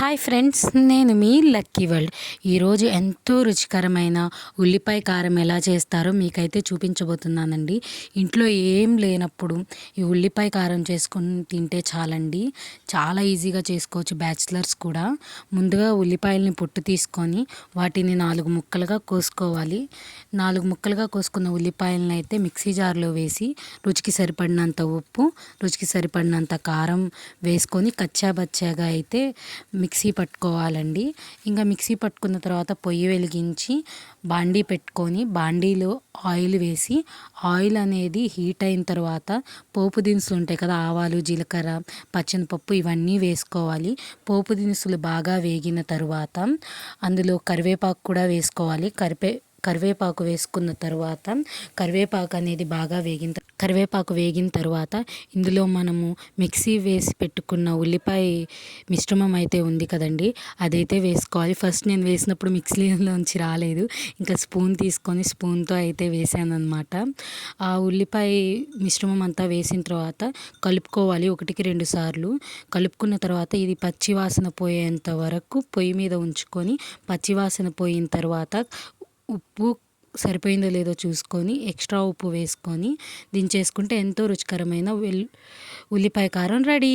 Hi friends నేను మీ lucky world. ఈరోజు ఎంతో రుచికరమైన ఉల్లిపాయ కారం ఎలా చేస్తారో మీకైతే చూపించబోతున్నానండి. ఇంట్లో ఏం లేనప్పుడు ఈ ఉల్లిపాయ కారం చేసుకొని తింటే చాలండి. చాలా ఈజీగా చేసుకోవచ్చు బ్యాచిలర్స్ కూడా. ముందుగా ఉల్లిపాయలని పొట్టు తీసుకొని వాటిని నాలుగు ముక్కలుగా కోసుకోవాలి. నాలుగు ముక్కలుగా కోసుకున్న ఉల్లిపాయలను అయితే మిక్సీ జార్లో వేసి రుచికి సరిపడినంత ఉప్పు రుచికి సరిపడినంత కారం వేసుకొని కచ్చా బచ్చాగా అయితే మిక్సీ పట్టుకోవాలండి. ఇంకా మిక్సీ పట్టుకున్న తర్వాత పొయ్యి వెలిగించి బాండీ పెట్టుకొని బాండీలో ఆయిల్ వేసి ఆయిల్ అనేది హీట్ అయిన తర్వాత పోపు దినుసులు ఉంటాయి కదా ఆవాలు జీలకర్ర పచ్చనిపప్పు ఇవన్నీ వేసుకోవాలి. పోపు దినుసులు బాగా వేగిన తర్వాత అందులో కరివేపాకు కూడా వేసుకోవాలి. కరివే కరివేపాకు వేసుకున్న తర్వాత కరివేపాకు అనేది బాగా వేగిన కరివేపాకు వేగిన తర్వాత ఇందులో మనము మిక్సీ వేసి పెట్టుకున్న ఉల్లిపాయ మిశ్రమం అయితే ఉంది కదండి. అదైతే వేసుకోవాలి. ఫస్ట్ నేను వేసినప్పుడు మిక్సీలోంచి రాలేదు. ఇంకా స్పూన్ తీసుకొని స్పూన్తో అయితే వేసాను అనమాట ఆ ఉల్లిపాయ మిశ్రమం అంతా వేసిన తర్వాత కలుపుకోవాలి ఒకటికి రెండు సార్లు. కలుపుకున్న తర్వాత ఇది పచ్చి వాసన పోయేంత వరకు పొయ్యి మీద ఉంచుకొని పచ్చి వాసన పోయిన తర్వాత ఉప్పు సరిపోయిందో లేదో చూసుకొని ఎక్స్ట్రా ఉప్పు వేసుకొని దించేసుకుంటే ఎంతో రుచికరమైన వెల్ ఉల్లిపాయ కారం రెడీ.